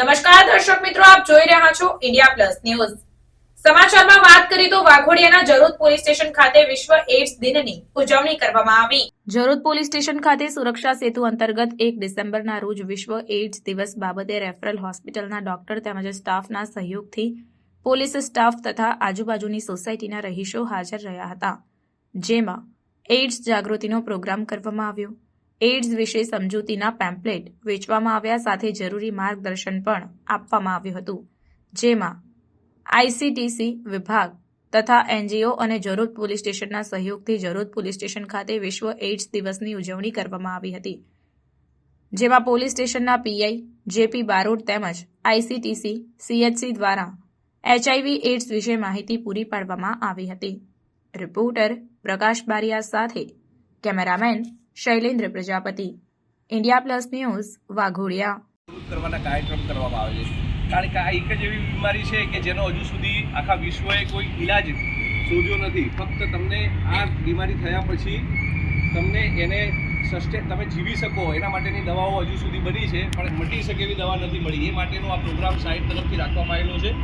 દર્શક મિત્રો, આપ જોઈ રહ્યા છો ઇન્ડિયા પ્લસ ન્યૂઝ. સમાચારમાં વાત કરીએ તો વાઘોડિયાના જરોદ પોલીસ સ્ટેશન ખાતે વિશ્વ એઇડ્સ દિનની ઉજવણી કરવામાં આવી. જરોદ પોલીસ સ્ટેશન ખાતે સુરક્ષા સેતુ અંતર્ગત એક ડિસેમ્બરના રોજ વિશ્વ એઇડ્સ દિવસ બાબતે રેફરલ હોસ્પિટલના ડોક્ટર તેમજ સ્ટાફના સહયોગથી પોલીસ સ્ટાફ તથા આજુબાજુની સોસાયટીના રહીશો હાજર રહ્યા હતા. જેમાં એઇડ્સ જાગૃતિનો પ્રોગ્રામ કરવામાં આવ્યો. એઇડ્સ વિશે સમજૂતીના પેમ્પલેટ વેચવામાં આવ્યા સાથે જરૂરી માર્ગદર્શન પણ આપવામાં આવ્યું હતું, જેમાં આઈસીટીસી વિભાગ તથા એનજીઓ અને જરોદ પોલીસ સ્ટેશનના સહયોગથી જરોદ પોલીસ સ્ટેશન ખાતે વિશ્વ એઇડ્સ દિવસની ઉજવણી કરવામાં આવી હતી, જેમાં પોલીસ સ્ટેશનના પીઆઈ જેપી બારોટ તેમજ આઈસીટીસી સીએચસી દ્વારા એચઆઈવી એઇડ્સ વિશે માહિતી પૂરી પાડવામાં આવી હતી. રિપોર્ટર પ્રકાશ બારિયા સાથે cameraman Shailendra Prajapati India plus news Waghodia. કરવાના કાર્યક્રમ કરવામાં આવે છે. કારણ કે આ એક જ એવી બીમારી છે કે જેનો હજુ સુધી આખા વિશ્વએ કોઈ ઇલાજ શોધ્યો નથી. ફક્ત તમને આ બીમારી થયા પછી તમને એને સસ્ટેન તમે જીવી શકો. એના માટેની દવાઓ હજુ સુધી બની છે, પણ મટી શકે એવી દવા નથી મળી. એ માટેનો આ પ્રોગ્રામ સાઈડ તરફથી રાખવામાં આવેલો છે.